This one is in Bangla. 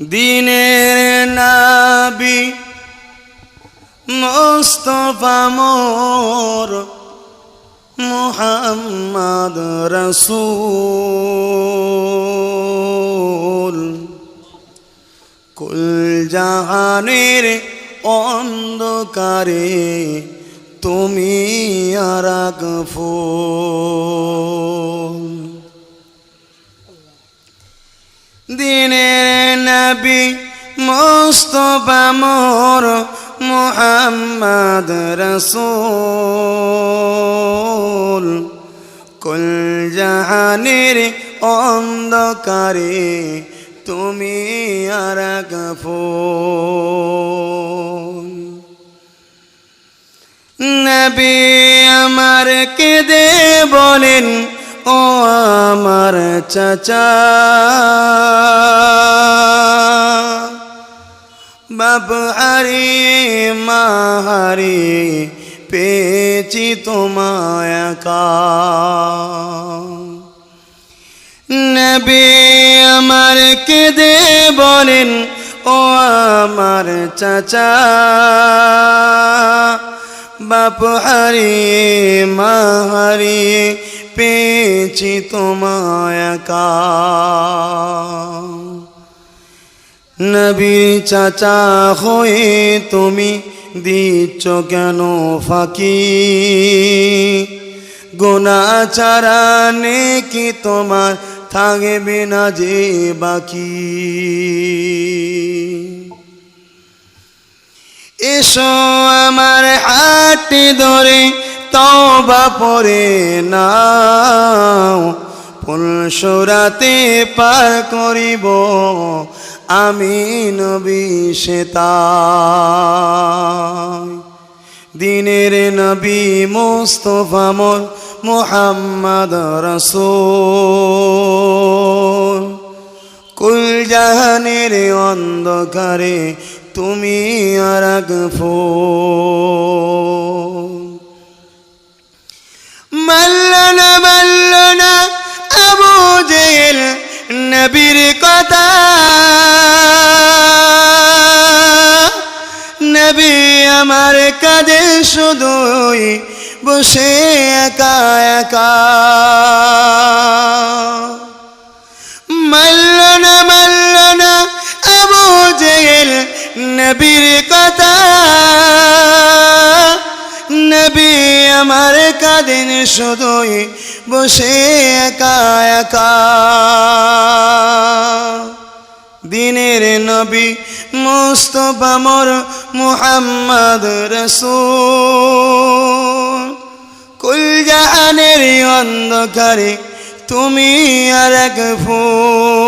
দিনের নাবি মোস্তফা মোর মোহাম্মদ রসুল। কুল জাহানের অন্ধকারে তুমি আর দিনের নবী মোস্তফা মোর মোহাম্মদ রসুল। কুল জাহানের অন্ধকারে তুমি আর ফুল নবী আমার কেঁদে বলেন, ও আমার চাচা। বাপ হারি মা হারি পেয়েছি তোমায় নবী আমার কেঁদে বলেন, ও আমার চাচা। বাপ হারি মা হারি পেয়েছি তোমায় একা। নবীর চাচা হয়ে তুমি দিচ্ছ কেন ফাঁকি? গোনা ছাড়া কি তোমার থাকবে না যে বাকি? এসো আমার হাতে ধরে তবা পরে নাও। পুলসরাতে পার করিব, আমি নবী সেতা দিনের নবী মোস্তফা মোর মোহাম্মদ রসুল। কুল জাহানের অন্ধকারে তুমি আর ফুল। জেল নবীর কথা। নবী আমার কাঁধে শুধুই বসে একা একা। মাল্লানা মাল্লানা আবু জেল নবীর কথা। নবী আমার কাদিন শুধুই বসে একা একা। দিনের নবী মুস্তফা মোর মুহাম্মদ রসুল। কুল জাহানের অন্ধকারে তুমি আর এক ফুল।